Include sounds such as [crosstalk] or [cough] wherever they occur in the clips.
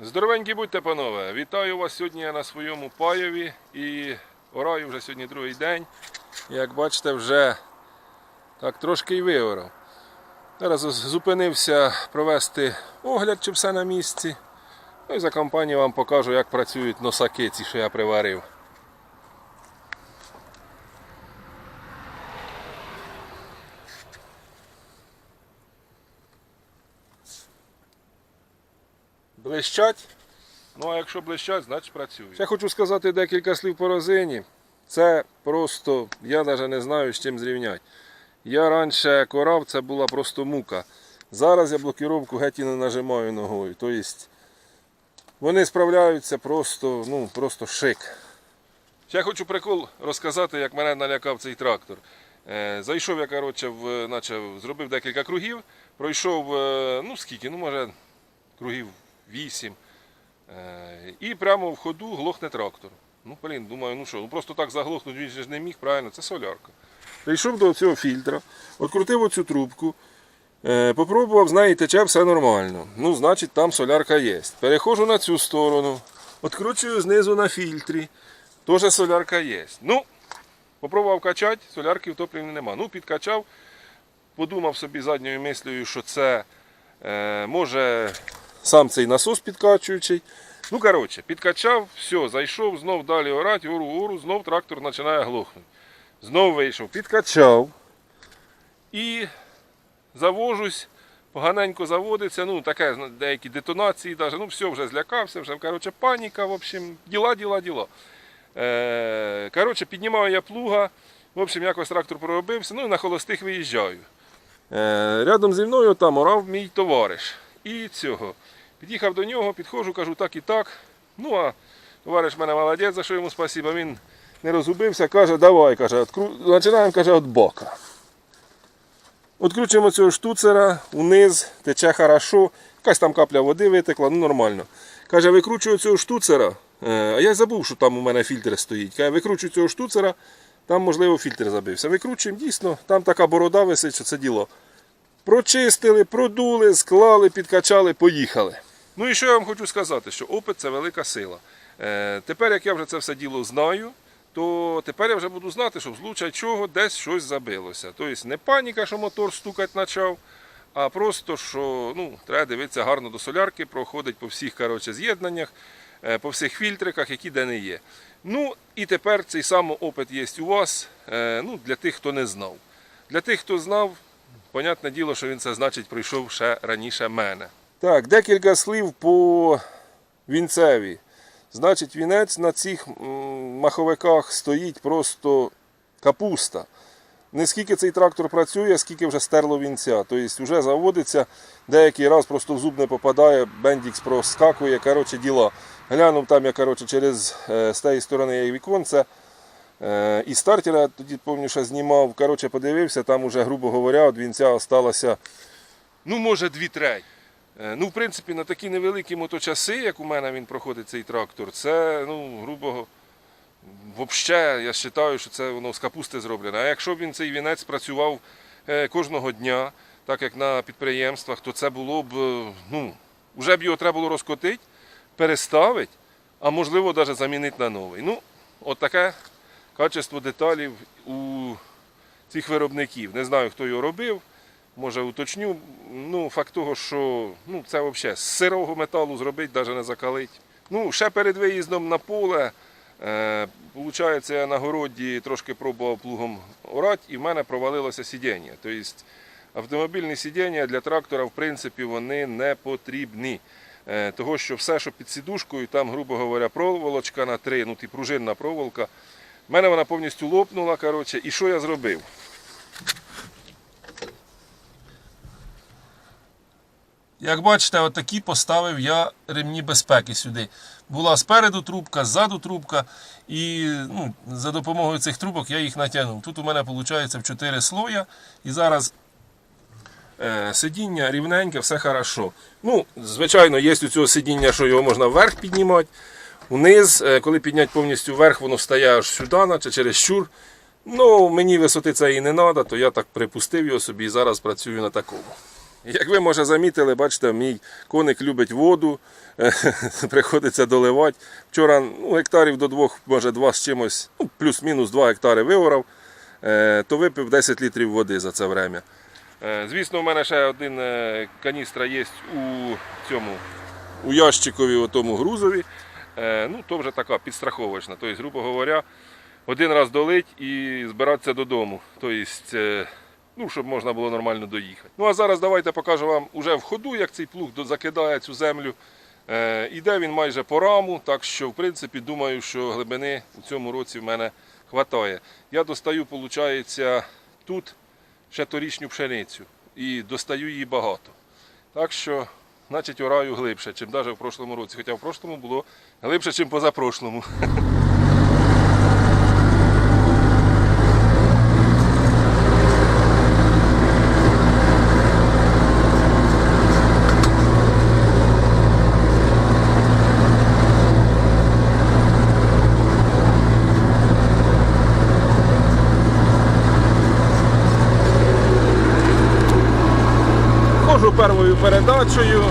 Здоровенькі будьте, панове! Вітаю вас сьогодні на своєму паєві і ораю вже сьогодні другий день. Як бачите, вже так трошки й виорав. Зараз зупинився провести огляд, чи все на місці. Ну і за компанію вам покажу, як працюють носаки, ці, що я приварив. Блищать. Ну а якщо блищать, значить працює. Ще хочу сказати декілька слів по розині. Це просто, я навіть не знаю з чим зрівняти. Я раніше корав, це була просто мука. Зараз я блокіровку геть і не нажимаю ногою. Тобто вони справляються просто, ну, просто шик. Ще хочу прикол розказати, як мене налякав цей трактор. Е, зайшов я, коротше, в, наче, зробив декілька кругів, пройшов, е, ну скільки, ну може, кругів 8. Е, і прямо в ходу глохне трактор. Ну, блін, думаю, ну що, ну просто так заглохнути він ж не міг, правильно, це солярка. Прийшов до цього фільтра, відкрутив оцю трубку, е, попробував, знає, тече все нормально. Ну, значить, там солярка є. Переходжу на цю сторону, відкручую знизу на фільтрі, теж солярка є. Ну, попробував качати, солярки в топливі нема. Ну, підкачав, подумав собі задньою мислею, що це е, може сам цей насос підкачуючий. Ну, коротше, підкачав, все, зайшов, знов далі орати, ору, ору, знов трактор починає глохнути. Знов вийшов, підкачав і завожусь, поганенько заводиться, ну таке деякі детонації, даже, ну все, вже злякався, вже коротше, паніка, в общем, діла, діла, діла. Е, коротше, піднімаю я плуга, в общем, якось трактор проробився, ну і на холостих виїжджаю. Е, рядом зі мною там орав мій товариш. І цього. Під'їхав до нього, підходжу, кажу так і так. Ну а товариш мене молодець, за що йому спасибо. Він не розгубився, каже, давай, каже, откру- починаємо каже, від бока. Откручуємо цього штуцера, униз, тече хорошо, якась там капля води витекла, ну нормально. Каже, викручую цього штуцера, е, а я забув, що там у мене фільтр стоїть. Каже, викручую цього штуцера, там, можливо, фільтр забився. Викручуємо, дійсно, там така борода висить, що це діло. Прочистили, продули, склали, підкачали, поїхали. Ну і що я вам хочу сказати, що опит це велика сила. Е, тепер, як я вже це все діло знаю, то тепер я вже буду знати, що в случай чого десь щось забилося. Тобто не паніка, що мотор стукати почав, а просто що ну, треба дивитися гарно до солярки, проходить по всіх коротше, з'єднаннях, е, по всіх фільтриках, які де не є. Ну і тепер цей самий опит є у вас е, ну, для тих, хто не знав. Для тих, хто знав, Понятне діло, що він це значить прийшов ще раніше мене. Так, декілька слів по вінцеві. Значить, вінець на цих маховиках стоїть просто капуста. Не скільки цей трактор працює, скільки вже стерло вінця. Тобто вже заводиться, деякий раз просто в зуб не попадає, бендікс проскакує, коротше діла. Глянув там я коротше, через е, з тієї сторони є віконце. Е, І стартера тоді пам'ятаю, що знімав. Коротше, подивився, там уже, грубо говоря, від вінця осталося, ну, може, дві треті. Е, Ну, в принципі, на такі невеликі моточаси, як у мене він проходить цей трактор, це, ну, грубо, взагалі, я вважаю, що це воно з капусти зроблено. А якщо б він цей вінець працював е, кожного дня, так як на підприємствах, то це було б, ну, вже б його треба було розкотити, переставити, а можливо навіть замінити на новий. Ну, от таке качество деталів у цих виробників. Не знаю, хто його робив, може уточню. Ну, факт того, що ну, це взагалі з сирого металу зробити, навіть не закалить. Ну, ще перед виїздом на поле, е, получається, я на городі трошки пробував плугом орати, і в мене провалилося сидіння. Тобто автомобільні сидіння для трактора, в принципі, вони не потрібні. Е, Того, що все, що під сідушкою, там, грубо говоря, проволочка на три, ну, пружинна проволока, в мене вона повністю лопнула. Коротше, і що я зробив? Як бачите, отакі поставив я ремні безпеки сюди. Була спереду трубка, ззаду трубка, і ну, за допомогою цих трубок я їх натягнув. Тут у мене виходить в 4 слоя. І зараз е, сидіння рівненьке, все хорошо. Ну, звичайно, є у цього сидіння, що його можна вверх піднімати. Униз, е, коли підняти повністю вверх, воно стає аж сюди, наче через щур. Ну, мені висоти цієї не треба, то я так припустив його собі і зараз працюю на такому. Як ви може замітили, бачите, мій коник любить воду, [laughs] приходиться доливати. Вчора ну, гектарів до двох, може два з чимось, ну, плюс-мінус 2 гектари виорав, е, то випив 10 літрів води за це время. Е, Звісно, у мене ще один е, каністра є у цьому у ящикові, у тому грузові. Е, Ну, то вже така підстраховочна. Тобто, грубо говоря, один раз долить і збиратися додому. Тобто, е, ну, щоб можна було нормально доїхати. Ну а зараз давайте покажу вам уже в ходу, як цей плуг закидає цю землю. Е, іде він майже по раму, так що, в принципі, думаю, що глибини у цьому році в мене хватає. Я достаю, виходить, тут ще торічню пшеницю і достаю її багато. Так що, значить, ораю глибше, ніж навіть в прошлому році. Хоча в прошлому було глибше, ніж позапрошлому. [laughs] первою передачею,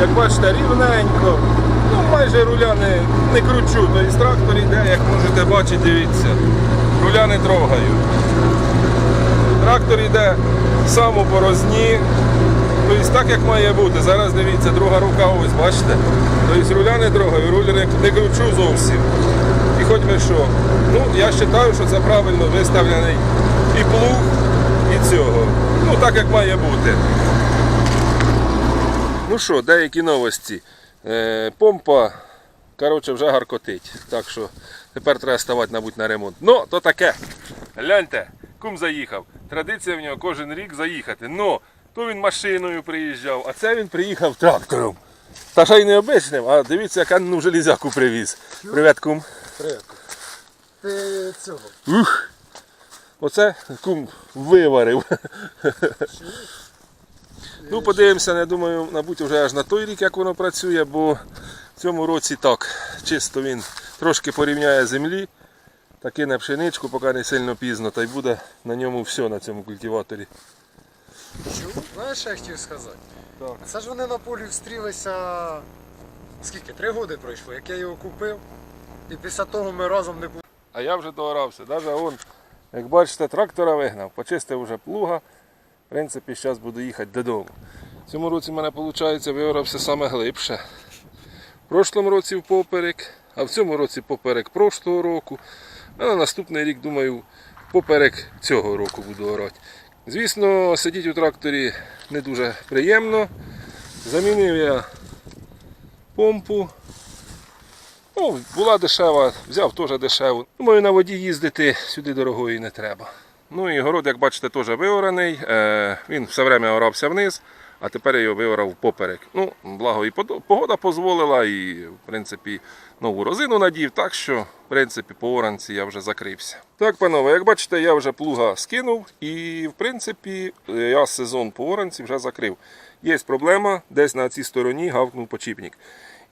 як бачите, рівненько. Ну, майже руля не, не кручу. Тобто трактор йде, як можете бачити, дивіться. Руля не трогаю. Трактор йде сам у борозні. Тобто так як має бути. Зараз дивіться, друга рука ось, бачите? Тобто руля не трогаю, руля не, не кручу зовсім. І хоч би що. Ну, я вважаю, що це правильно виставлений і плуг, і цього. Ну, так як має бути. Ну що, деякі новості. Е, помпа, коротше, вже гаркотить. Так що тепер треба ставати, мабуть, на ремонт. Ну, то таке. Гляньте, кум заїхав. Традиція в нього кожен рік заїхати. Ну, то він машиною приїжджав, а це він приїхав трактором. Та ще й не обичним, а дивіться, яка ну, железяку привіз. Привіт, кум. Привет. Ти цього. Ух. Оце кум виварив. Ну, подивимося, я думаю, мабуть, вже аж на той рік, як воно працює, бо в цьому році так, чисто він трошки порівняє землі, та кине пшеничку, поки не сильно пізно, та й буде на ньому все на цьому культиваторі. Чув? Знаєш, що я хотів сказати? Так. Це ж вони на полі встрілися. Скільки? Три роки пройшло, як я його купив. І після того ми разом не були. А я вже догрався. Навіть он, як бачите, трактора вигнав, почистив вже плуга. В принципі, зараз буду їхати додому. В цьому році в мене виходить, виорався саме глибше. В прошлому році в поперек, а в цьому році поперек прошлого року. А на наступний рік, думаю, поперек цього року буду орати. Звісно, сидіти у тракторі не дуже приємно. Замінив я помпу. Ну, була дешева, взяв теж дешеву. Думаю, на воді їздити сюди дорогої не треба. Ну і город, як бачите, теж виораний. Е, він все время орався вниз, а тепер його виорав поперек. Ну, благо і погода дозволила, і в принципі нову розину надів, так що, в принципі, по оранці я вже закрився. Так, панове, як бачите, я вже плуга скинув і, в принципі, я сезон по оранці вже закрив. Є проблема, десь на цій стороні гавкнув почіпник.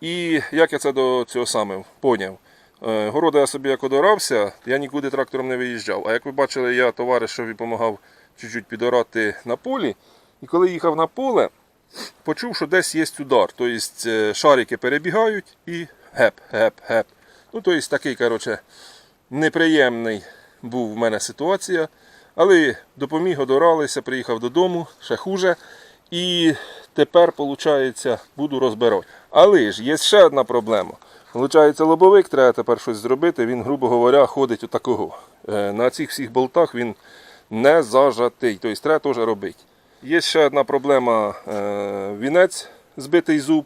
І як я це до цього саме поняв? Е, Города я собі як одорався, я нікуди трактором не виїжджав. А як ви бачили, я товаришеві допомагав чуть-чуть підорати на полі. І коли їхав на поле, почув, що десь є удар. Тобто е, шарики перебігають і геп, геп, геп. Ну, тобто такий, коротше, неприємний був в мене ситуація. Але допоміг, одоралися, приїхав додому, ще хуже. І тепер, виходить, буду розбирати. Але ж є ще одна проблема. Получається, лобовик треба тепер щось зробити. Він, грубо говоря, ходить отакого. Е, На цих всіх болтах він не зажатий. Тобто треба теж робити. Є ще одна проблема. е, Вінець збитий зуб.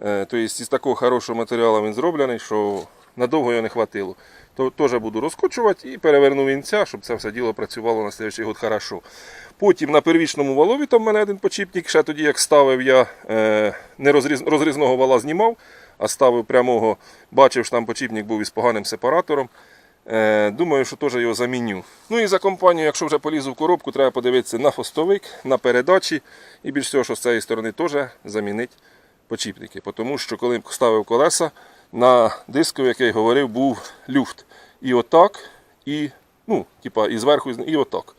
Е, Тобто із такого хорошого матеріалу він зроблений, що надовго його не хватило. То теж буду розкочувати і переверну вінця, щоб це все діло працювало на слідчий год хорошо. Потім на первічному валові там в мене один почіпник, ще тоді як ставив я не розріз, розрізного вала знімав, а ставив прямого, бачив, що там почіпник був із поганим сепаратором. Е, думаю, що теж його заміню. Ну і за компанію, якщо вже полізу в коробку, треба подивитися на фостовик, на передачі і більш всього, що з цієї сторони теж замінити почіпники. Тому що коли ставив колеса, на диску, як я й говорив, був люфт. І отак, і, ну, типа, і зверху, і отак.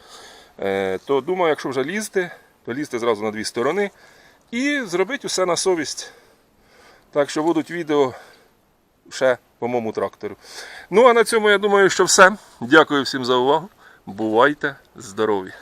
Е, то думаю, якщо вже лізти, то лізти зразу на дві сторони і зробити усе на совість. Так що будуть відео ще по моєму трактору. Ну а на цьому я думаю, що все. Дякую всім за увагу. Бувайте здорові!